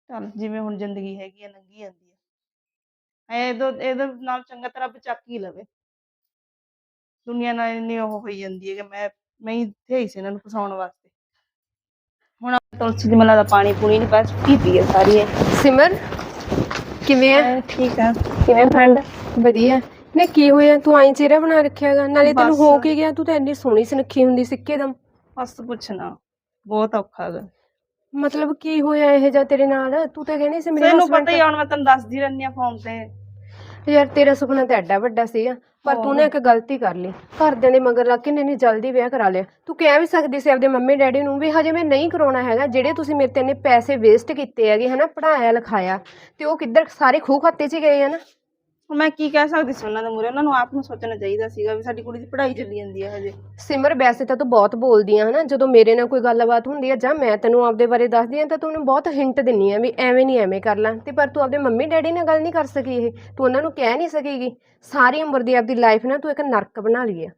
ਚੱਲ ਜਿਵੇਂ ਹੁਣ ਜ਼ਿੰਦਗੀ ਹੈਗੀ ਆ ਲੰਘੀ ਜਾਂਦੀ। ਇਹਦੇ ਇਹਦੇ ਨਾਲ ਚੰਗਾ ਤਰ੍ਹਾਂ ਬਚਾ ਹੀ ਲਵੇ। ਦੁਨੀਆ ਨਾਲ ਇੰਨੀ ਉਹ ਹੋਈ ਜਾਂਦੀ ਹੈ ਕਿ ਮੈਂ ਮੈਂ ਹੀ ਇੱਥੇ ਹੀ ਸੀ ਇਹਨਾਂ ਨੂੰ ਫਸਾਉਣ ਵਾਸਤੇ। ਹੁਣ ਤੁਲਸੀ ਦੀ ਮਲਾ ਦਾ ਪਾਣੀ ਪੂਣੀ ਨਹੀਂ ਬਸ ਪੀ ਪੀ ਹੈ ਸਾਰੀ ਇਹ। ਸਿਮਰ ਕਿਵੇਂ ਆ? ਠੀਕ ਆ ਕਿਵੇਂ ਫਰੈਂਡ ਵਧੀਆ। ਨੇ ਕੀ ਹੋਇਆ? ਤੂੰ ਆਈ ਚਿਹਰਾ ਬਣਾ ਰੱਖਿਆਗਾ ਨਾਲੇ ਤੈਨੂੰ ਬਸ। ਹੋ ਕੀ ਗਿਆ? ਤੂੰ ਤਾਂ ਇੰਨੀ ਸੋਹਣੀ ਸੁਨੱਖੀ ਹੁੰਦੀ ਸਿੱਕੇ ਦਮ ਬਸ ਪੁੱਛਣਾ। ਬਹੁਤ ਔਖਾ ਗਾ। ਮਤਲਬ ਕੀ ਹੋਇਆ ਇਹ ਜਾਂ ਤੇਰੇ ਨਾਲ? ਤੂੰ ਤਾਂ ਕਹਿੰਦੀ ਸੀ ਮੇਰੇ ਤੈਨੂੰ husband ਪਤਾ ਹੀ ਆ, ਹੁਣ ਮੈਂ ਤੈਨੂੰ ਦੱਸਦੀ ਰਹਿੰਦੀ ਆ ਫੋਨ ਤੇ। ਯਾਰ ਤੇਰਾ ਸੁਪਨਾ ਤਾਂ ਐਡਾ ਵੱਡਾ ਸੀਗਾ ਪਰ ਤੂੰ ਨਾ ਇੱਕ ਗਲਤੀ ਕਰ ਲਈ। ਘਰਦਿਆਂ ਦੇ ਮਗਰ ਲੱਗ ਕੇ ਨੇ ਜਲਦੀ ਵਿਆਹ ਕਰਾ ਲਿਆ। ਤੂੰ ਕਹਿ ਵੀ ਸਕਦੀ ਸੀ ਆਪਦੇ ਮੰਮੀ ਡੈਡੀ ਨੂੰ ਵੀ ਹਜੇ ਮੈਂ ਨਹੀਂ ਕਰਾਉਣਾ ਹੈਗਾ ਜਿਹੜੇ ਤੁਸੀਂ ਮੇਰੇ ਤੇ ਇੰਨੇ ਪੈਸੇ ਵੇਸਟ ਕੀਤੇ ਹੈਗੇ ਹਨਾ ਪੜਾਇਆ ਲਿਖਾਇਆ ਤੇ ਉਹ ਕਿੱਧਰ ਸਾਰੇ ਖੂਹ ਖਾਤੇ 'ਚ ਹੀ ਗਏ ਆ ਨਾ? ਹੁਣ ਮੈਂ ਕੀ ਕਹਿ ਸਕਦੀ ਸੀ ਉਹਨਾਂ ਦੇ ਮੂਹਰੇ? ਉਹਨਾਂ ਨੂੰ ਆਪ ਨੂੰ ਸੋਚਣਾ ਚਾਹੀਦਾ ਸੀਗਾ ਵੀ ਸਾਡੀ ਕੁੜੀ ਦੀ ਪੜ੍ਹਾਈ ਚੱਲੀ ਜਾਂਦੀ ਹੈ ਹਜੇ। ਸਿਮਰ ਵੈਸੇ ਤਾਂ ਤੂੰ ਬਹੁਤ ਬੋਲਦੀ ਆ ਹਨਾ? ਜਦੋਂ ਮੇਰੇ ਨਾਲ ਕੋਈ ਗੱਲਬਾਤ ਹੁੰਦੀ ਆ ਜਾਂ ਮੈਂ ਤੈਨੂੰ ਆਪਦੇ ਬਾਰੇ ਦੱਸਦੀ ਆ ਤਾਂ ਤੂੰ ਮੈਨੂੰ ਬਹੁਤ ਹਿੰਟ ਦਿੰਨੀ ਆ ਵੀ ਐਵੇਂ ਨਹੀਂ ਐਵੇਂ ਕਰ ਲਾਂ। ਤੇ ਪਰ ਤੂੰ ਆਪਦੇ ਮੰਮੀ ਡੈਡੀ ਨਾਲ ਗੱਲ ਨਹੀਂ ਕਰ ਸਕੀ ਇਹ। ਤੂੰ ਉਹਨਾਂ ਨੂੰ ਕਹਿ ਨਹੀਂ ਸਕੇਗੀ। ਸਾਰੀ ਉਮਰ ਦੀ ਆਪਦੀ ਲਾਈਫ ਨਾ ਤੂੰ ਇੱਕ ਨਰਕ ਬਣਾ ਲਈ ਆ।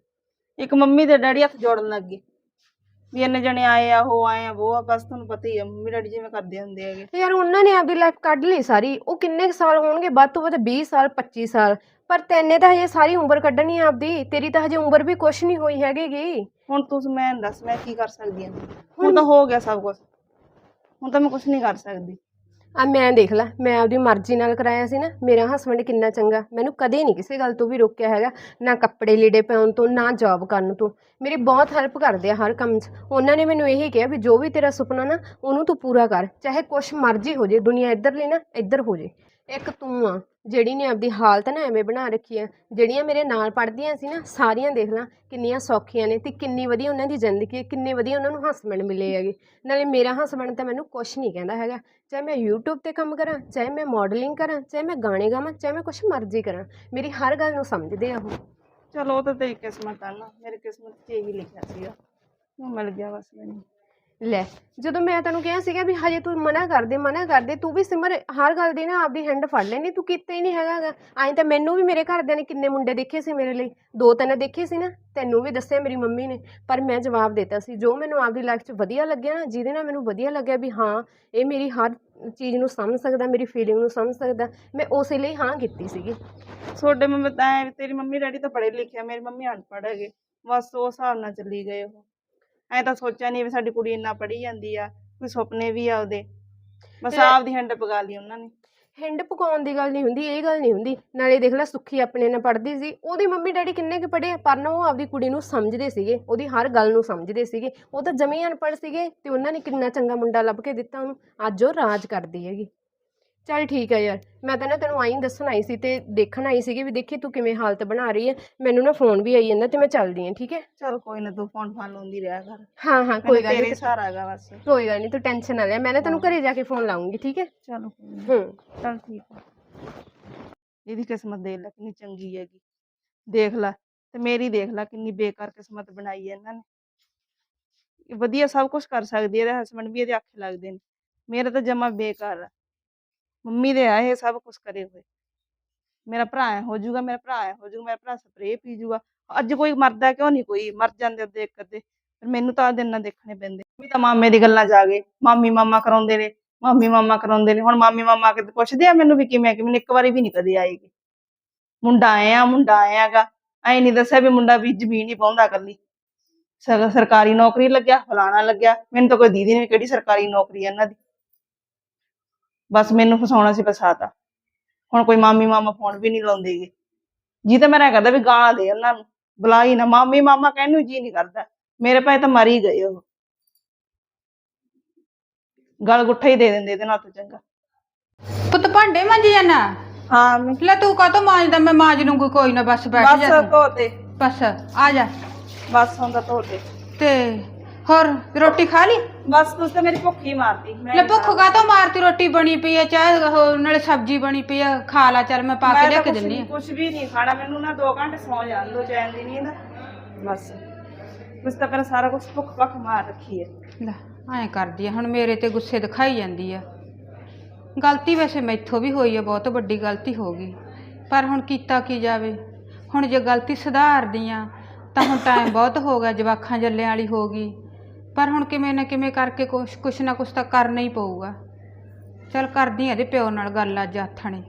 ਇੱਕ ਮੰਮੀ ਤੇ ਡੈਡੀ ਹੱਥ ਜੋੜਨ ਲੱਗ ਗਏ ਵੀ ਇੰਨੇ ਜਣੇ ਆਏ ਆ ਉਹ ਆਏ ਆ ਉਹ ਆ ਬਸ ਤੁਹਾਨੂੰ ਪਤਾ ਹੀ ਆ ਮੰਮੀ ਡੈਡੀ ਜਿਵੇਂ ਕਰਦੇ ਹੁੰਦੇ ਹੈਗੇ। ਯਾਰ ਉਹਨਾਂ ਨੇ ਆਪਦੀ ਲਾਈਫ ਕੱਢ ਲਈ ਸਾਰੀ ਉਹ ਕਿੰਨੇ ਕੁ ਸਾਲ ਹੋਣਗੇ ਵੱਧ ਤੋਂ ਵੱਧ 20 ਸਾਲ 25 ਸਾਲ। ਪਰ ਤੈਨੇ ਤਾਂ ਹਜੇ ਸਾਰੀ ਉਮਰ ਕੱਢਣੀ ਆ ਆਪਦੀ ਤੇਰੀ ਤਾਂ ਹਜੇ ਉਮਰ ਵੀ ਕੁਛ ਨਹੀਂ ਹੋਈ ਹੈਗੀਗੀ। ਹੁਣ ਤੂੰ ਮੈਂ ਦੱਸ ਮੈਂ ਕੀ ਕਰ ਸਕਦੀ ਹਾਂ ਹੁਣ ਤਾਂ ਹੋ ਗਿਆ ਸਭ ਕੁਝ ਹੁਣ ਤਾਂ ਮੈਂ ਕੁਝ ਨਹੀਂ ਕਰ ਸਕਦੀ। ਆ ਮੈਂ ਦੇਖ ਲੈ, ਮੈਂ ਆਪਦੀ ਮਰਜ਼ੀ ਨਾਲ ਕਰਾਇਆ ਸੀ ਨਾ, ਮੇਰਾ ਹਸਬੰਡ ਕਿੰਨਾ ਚੰਗਾ, ਮੈਨੂੰ ਕਦੇ ਨਹੀਂ ਕਿਸੇ ਗੱਲ ਤੋਂ ਵੀ ਰੋਕਿਆ ਹੈਗਾ, ਨਾ ਕੱਪੜੇ ਲੀੜੇ ਪਾਉਣ ਤੋਂ, ਨਾ ਜੌਬ ਕਰਨ ਤੋਂ। ਮੇਰੀ ਬਹੁਤ ਹੈਲਪ ਕਰਦੇ ਆ ਹਰ ਕੰਮ 'ਚ। ਉਹਨਾਂ ਨੇ ਮੈਨੂੰ ਇਹੀ ਕਿਹਾ ਵੀ ਜੋ ਵੀ ਤੇਰਾ ਸੁਪਨਾ ਨਾ, ਉਹਨੂੰ ਤੂੰ ਪੂਰਾ ਕਰ, ਚਾਹੇ ਕੁਛ ਮਰਜ਼ੀ ਹੋ ਜੇ, ਦੁਨੀਆ ਇੱਧਰ ਲਈ ਨਾ, ਇੱਧਰ ਹੋ ਜੇ। ਇੱਕ ਤੂੰ ਆ। ਜਿਹੜੀ ਨੇ ਆਪਦੀ ਹਾਲਤ ਨਾ ਐਵੇਂ ਬਣਾ ਰੱਖੀ ਆ, ਜਿਹੜੀਆਂ ਮੇਰੇ ਨਾਲ ਪੜ੍ਹਦੀਆਂ ਸੀ ਨਾ, ਸਾਰੀਆਂ ਦੇਖ ਲਾਂ, ਕਿੰਨੀਆਂ ਸੌਖੀਆਂ ਨੇ ਤੇ ਕਿੰਨੀ ਵਧੀਆ ਉਹਨਾਂ ਦੀ ਜ਼ਿੰਦਗੀ ਹੈ, ਕਿੰਨੇ ਵਧੀਆ ਉਹਨਾਂ ਨੂੰ ਹਸਬੈਂਡ ਮਿਲੇ ਹੈਗੇ। ਨਾਲੇ ਮੇਰਾ ਹਸਬੈਂਡ ਤਾਂ ਮੈਨੂੰ ਕੁਛ ਨਹੀਂ ਕਹਿੰਦਾ ਹੈਗਾ। ਚਾਹੇ ਮੈਂ YouTube ਤੇ ਕੰਮ ਕਰਾਂ, ਚਾਹੇ ਮੈਂ ਮਾਡਲਿੰਗ ਕਰਾਂ, ਚਾਹੇ ਮੈਂ ਗਾਣੇ ਗਾਵਾਂ, ਚਾਹੇ ਮੈਂ ਕੁਛ ਮਰਜ਼ੀ ਕਰਾਂ, ਮੇਰੀ ਹਰ ਗੱਲ ਨੂੰ ਸਮਝਦੇ ਆ ਉਹ। ਚਲੋ ਉਹ ਤਾਂ ਤੇਰੀ ਕਿਸਮਤ ਆ ਨਾ, ਮੇਰੀ ਕਿਸਮਤ 'ਚ ਇਹੀ ਲਿਖਿਆ ਸੀਗਾ। ਉਹ ਮਿਲ ਗਿਆ ਬਸ ਮੈਨੂੰ। ਲੈ, ਜਦੋਂ ਮੈਂ ਤੈਨੂੰ ਕਿਹਾ ਸੀਗਾ ਵੀ ਹਜੇ ਤੂੰ ਮਨਾ ਕਰ ਦੇ, ਮਨਾ ਕਰ ਦੇ, ਤੂੰ ਵੀ ਸਿਮਰ, ਹਰ ਗੱਲ ਦੀ ਨਾ ਆਪਦੀ ਹੈਂਡ ਫੜ ਲੈਣੀ ਤੂੰ ਕੀਤਾ ਹੀ ਨਹੀਂ ਹੈਗਾ ਐਂ ਤਾਂ ਮੈਨੂੰ ਵੀ ਮੇਰੇ ਘਰਦਿਆਂ ਨੇ ਕਿੰਨੇ ਮੁੰਡੇ ਦੇਖੇ ਸੀ ਮੇਰੇ ਲਈ, ਦੋ ਤਿੰਨ ਦੇਖੇ ਸੀ ਨਾ, ਤੈਨੂੰ ਵੀ ਦੱਸਿਆ ਮੇਰੀ ਮੰਮੀ ਨੇ, ਪਰ ਮੈਂ ਜਵਾਬ ਦਿੱਤਾ ਸੀ, ਜੋ ਮੈਨੂੰ ਆਪਦੀ ਲਾਈਫ 'ਚ ਵਧੀਆ ਲੱਗਿਆ ਨਾ, ਜਿਹਦੇ ਨਾਲ ਮੈਨੂੰ ਵਧੀਆ ਲੱਗਿਆ ਵੀ ਹਾਂ, ਇਹ ਮੇਰੀ ਹਰ ਚੀਜ਼ ਨੂੰ ਸਮਝ ਸਕਦਾ, ਮੇਰੀ ਫੀਲਿੰਗ ਨੂੰ ਸਮਝ ਸਕਦਾ, ਮੈਂ ਉਸੇ ਲਈ ਹਾਂ ਕੀਤੀ ਸੀਗੀ। ਤੁਹਾਡੇ ਮੰਮੀ, ਤਾਂ ਐਂ ਤੇਰੀ ਮੰਮੀ ਡੈਡੀ ਤਾਂ ਪੜ੍ਹੇ ਲਿਖੇ ਆ, ਮੇਰੀ ਮੰਮੀ ਅਨਪੜ੍ਹ ਹੈਗੇ, ਬਸ ਉਹ ਹਿਸਾਬ ਨਾਲ ਚੱਲੀ ਗਏ ਉਹ। ਐਂ ਤਾਂ ਸੋਚਿਆ ਨਹੀਂ ਵੀ ਸਾਡੀ ਕੁੜੀ ਇੰਨਾ ਪੜ੍ਹੀ ਜਾਂਦੀ ਆ ਕੋਈ ਸੁਪਨੇ ਵੀ ਆ ਉਹਦੇ। ਬਸ ਤੇ- ਆਪਦੀ ਹੰਡ ਪਗਾ ਲਈ ਉਹਨਾਂ ਨੇ। ਹਿੰਡ ਪਕਾਉਣ ਦੀ ਗੱਲ ਨਹੀਂ ਹੁੰਦੀ ਇਹ ਗੱਲ ਨਹੀਂ ਹੁੰਦੀ। ਨਾਲੇ ਦੇਖ ਲੈ ਸੁੱਖੀ ਆਪਣੇ ਨਾਲ ਪੜ੍ਹਦੀ ਸੀ ਉਹਦੀ ਮੰਮੀ ਡੈਡੀ ਕਿੰਨੇ ਕੁ ਪੜ੍ਹੇ ਪਰ ਨਾ ਉਹ ਆਪਦੀ ਕੁੜੀ ਨੂੰ ਸਮਝਦੇ ਸੀਗੇ ਉਹਦੀ ਹਰ ਗੱਲ ਨੂੰ ਸਮਝਦੇ ਸੀਗੇ। ਉਹ ਤਾਂ ਜਮੀ ਅਨਪੜ੍ਹ ਸੀਗੇ ਤੇ ਉਹਨਾਂ ਨੇ ਕਿੰਨਾ ਚੰਗਾ ਮੁੰਡਾ ਲੱਭ ਕੇ ਦਿੱਤਾ ਉਹਨੂੰ ਅੱਜ ਉਹ ਰਾਜ ਕਰਦੀ ਹੈਗੀ। ਚੱਲ ਠੀਕ ਹੈ ਯਾਰ ਮੈਂ ਤਾਂ ਨਾ ਤੈਨੂੰ ਆਈ ਦੱਸਣ ਆਈ ਸੀ ਤੇ ਦੇਖਣ ਆਈ ਸੀਗੀ ਵੀ ਦੇਖੀ ਤੂੰ ਕਿਵੇਂ ਹਾਲਤ ਬਣਾ ਰਹੀ ਹੈ। ਮੈਨੂੰ ਨਾ ਫੋਨ ਵੀ ਆਈ ਜਾਂਦਾ ਤੇ ਮੈਂ ਚੱਲਦੀ ਹਾਂ ਠੀਕ ਹੈ? ਚਲ ਕੋਈ ਨਾ ਤੂੰ ਫੋਨ ਫਾਨ ਲਾਉਂਦੀ ਰਿਹਾ ਕਰ। ਹਾਂ ਹਾਂ ਕੋਈ ਗੱਲ ਤੇਰੇ ਨਹੀਂ ਸਹਾਰਾ ਹੈਗਾ ਬਸ। ਕੋਈ ਗੱਲ ਨਹੀਂ ਤੂੰ ਟੈਨਸ਼ਨ ਨਾ ਲੈ ਮੈਂ ਨਾ ਤੈਨੂੰ ਘਰੇ ਜਾ ਕੇ ਫੋਨ ਲਾਉਂਗੀ ਠੀਕ ਹੈ? ਚਲੋ ਕੋਈ ਨਾ। ਹੂੰ। ਚਲ ਠੀਕ ਆ ਇਹਦੀ ਕਿਸਮਤ ਦੇਖ ਲੈ ਕਿੰਨੀ ਚੰਗੀ ਹੈਗੀ। ਦੇਖ ਲੈ ਤੇ ਮੇਰੀ ਦੇਖ ਲੈ ਕਿੰਨੀ ਬੇਕਾਰ ਕਿਸਮਤ ਬਣਾਈ ਹੈ ਇਹਨਾਂ ਨੇ। ਇਹ ਵਧੀਆ ਸਭ ਕੁਝ ਕਰ ਸਕਦੀ ਹੈ ਇਹਦੇ ਹਸਬੰਡ ਵੀ ਇਹਦੇ ਆਖੇ ਲੱਗਦੇ ਨੇ। ਮੇਰਾ ਤਾਂ ਜਮਾ ਬੇਕਾਰ ਆ। ਮੰਮੀ ਦੇ ਆ ਇਹ ਸਭ ਕੁਝ ਕਰੇ ਹੋਏ। ਮੇਰਾ ਭਰਾ ਐਂ ਹੋ ਜਾਊਗਾ, ਮੇਰਾ ਭਰਾ ਐਂ ਹੋ ਜਾਊਗਾ, ਮੇਰਾ ਭਰਾ ਸਪਰੇਅ ਪੀ ਜਾਊਗਾ। ਅੱਜ ਕੋਈ ਮਰਦਾ ਕਿਉਂ ਨਹੀਂ ਕੋਈ? ਮਰ ਜਾਂਦੇ ਅੱਧੇ ਇੱਕ ਅੱਧੇ। ਮੈਨੂੰ ਤਾਂ ਦਿਨ ਨਾ ਦੇਖਣੇ ਪੈਂਦੇ। ਵੀ ਤਾਂ ਮਾਮੇ ਦੀ ਗੱਲਾਂ ਜਾ ਗਏ। ਮਾਮੀ ਮਾਮਾ ਕਰਾਉਂਦੇ ਨੇ, ਮਾਮੀ ਮਾਮਾ ਕਰਾਉਂਦੇ ਨੇ। ਹੁਣ ਮਾਮੀ ਮਾਮਾ ਕਿ ਪੁੱਛਦੇ ਆ ਮੈਨੂੰ ਵੀ ਕਿਵੇਂ ਆ ਇੱਕ ਵਾਰੀ ਵੀ ਨਹੀਂ ਕਦੇ ਆਏਗੀ ਮੁੰਡਾ ਆਇਆ ਮੁੰਡਾ ਆਇਆਗਾ ਐ ਨਹੀਂ ਦੱਸਿਆ ਵੀ ਮੁੰਡਾ ਵੀ ਜ਼ਮੀਨ ਹੀ ਪਾਉਂਦਾ ਕੱਲੀ ਸਰਕਾਰੀ ਨੌਕਰੀ ਲੱਗਿਆ, ਫਲਾਣਾ ਲੱਗਿਆ। ਮੈਨੂੰ ਤਾਂ ਕੋਈ ਦੀਦੀ ਨੇ ਕਿਹੜੀ ਸਰਕਾਰੀ ਨੌਕਰੀ ਹੈ ਇਹਨਾਂ ਦੀ। ਬਸ ਮੈਨੂੰ ਫਸਾਉਣਾ ਸੀ ਫਸਾਤਾ ਹੁਣ ਕੋਈ ਮਾਮੀ ਮਾਮਾ ਫੋਨ ਵੀ ਨਹੀਂ ਲਾਉਂਦੇਗੇ। ਜੀ ਤਾਂ ਮੇਰਾ ਕਰਦਾ ਵੀ ਗਾਲਾਂ ਦੇ ਉਹਨਾਂ ਨੂੰ। ਬੁਲਾ ਹੀ ਨਾ ਮਾਮੀ ਮਾਮਾ ਕਹਿਣ ਨੂੰ ਜੀ ਨਹੀਂ ਕਰਦਾ। ਮੇਰੇ ਭਾਈ ਤਾਂ ਮਰ ਹੀ ਗਏ ਉਹ। ਗਲ ਗੁੱਠਾ ਹੀ ਦੇ ਦਿੰਦੇ ਇਹਦੇ ਨਾਲ ਤਾਂ ਚੰਗਾ। ਪੁੱਤ ਭਾਂਡੇ ਮਾਂਜ ਜਾਣਾ ਹਾਂ ਮੈਂ। ਲੈ ਤੂੰ ਕਾਹਤੋਂ ਮਾਂਜਦਾ? ਮੈਂ ਮਾਂਜ ਲੂੰਗੀ ਕੋਈ ਨਾ ਬਸ ਬੈਠ ਜਾ ਬਸ ਤੂੰ। ਧੋਤੇ। ਬਸ ਆ ਜਾ। ਬਸ ਹੁੰਦਾ ਧੋਤੇ। ਤੇ ਹੋਰ ਰੋਟੀ ਖਾ ਲਈ? ਬਸ ਤੁਸੀਂ ਤਾਂ ਮੇਰੀ ਭੁੱਖ ਹੀ ਮਾਰਤੀ ਮੈਂ ਲੈ ਭੁੱਖ ਕਾਹਤੋਂ ਮਾਰਤੀ? ਰੋਟੀ ਬਣੀ ਪਈ ਆ ਚਾਹ ਉਹ ਨਾਲੇ ਸਬਜ਼ੀ ਬਣੀ ਪਈ ਆ ਖਾ ਲਾ ਚੱਲ ਮੈਂ ਪਾ ਕੇ ਲਿਆ ਕੇ ਦਿੰਨੀ ਆ। ਕੁਝ ਵੀ ਨਹੀਂ ਖਾਣਾ ਮੈਨੂੰ ਨਾ 2 ਘੰਟੇ ਸੌ ਜਾਣ ਦੋ ਚੈਨ ਦੀ ਨੀਂਦ। ਬਸ। ਤੁਸੀਂ ਤਾਂ ਪਹਿਲਾਂ ਸਾਰਾ ਕੁਝ ਭੁੱਖ ਭੱਖ ਮਾਰ ਰੱਖੀ ਹੈ ਲੈ ਐਂ ਕਰਦੀ ਆ ਹੁਣ ਮੇਰੇ ਤੇ ਗੁੱਸੇ ਦਿਖਾਈ ਜਾਂਦੀ ਆ। ਗਲਤੀ ਵੈਸੇ ਮੈਥੋਂ ਵੀ ਹੋਈ ਆ ਬਹੁਤ ਵੱਡੀ ਗਲਤੀ ਹੋ ਗਈ। ਪਰ ਹੁਣ ਕੀਤਾ ਕੀ ਜਾਵੇ? ਹੁਣ ਜੇ ਗਲਤੀ ਸੁਧਾਰਦੀ ਆ ਤਾਂ ਹੁਣ ਟਾਈਮ ਬਹੁਤ ਹੋ ਗਿਆ ਜਵਾਖਾਂ ਜੱਲਿਆਂ ਵਾਲੀ ਹੋ ਗਈ। ਪਰ ਹੁਣ ਕਿਵੇਂ ਨਾ ਕਿਵੇਂ ਕਰਕੇ ਕੁਛ ਕੁਛ ਨਾ ਕੁਛ ਤਾਂ ਕਰਨਾ ਹੀ ਪਊਗਾ। ਚਲ ਕਰਦੀ ਆ ਇਹਦੇ ਪਿਓ ਨਾਲ ਗੱਲ ਅੱਜ ਆਥਣੇ।